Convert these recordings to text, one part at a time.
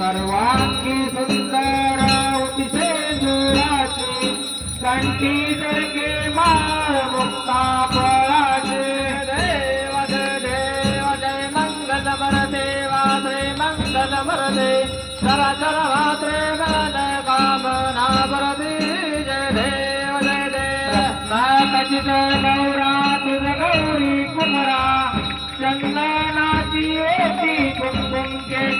सर्वांगी सुंदर उठिसे जुळाची. कंठी जळके माळ मुक्ता फळाचे. देव जय देव जय मंगल बर देवा जय मंगल बर दे. सर सर्वात्रे भात्रे गण कामना दे. जय देव जय. देव नाकचित गौरा तुझ गौरी कुमरा. चंदनाची ओटी कुमकुम केशरा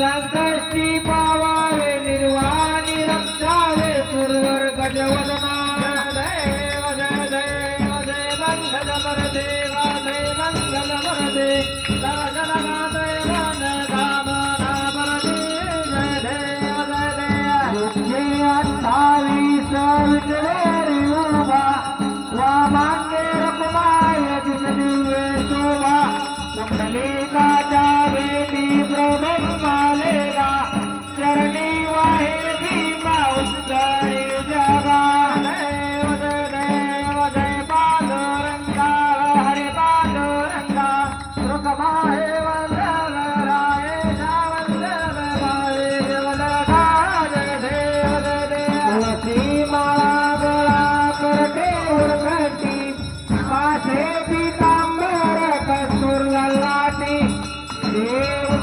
संकष्टी पावावे निर्वाणी रक्षावे सुरवर गजवदना देव देव देव देव చేతి తమ్మర కస్తుర్లలాటి దేవు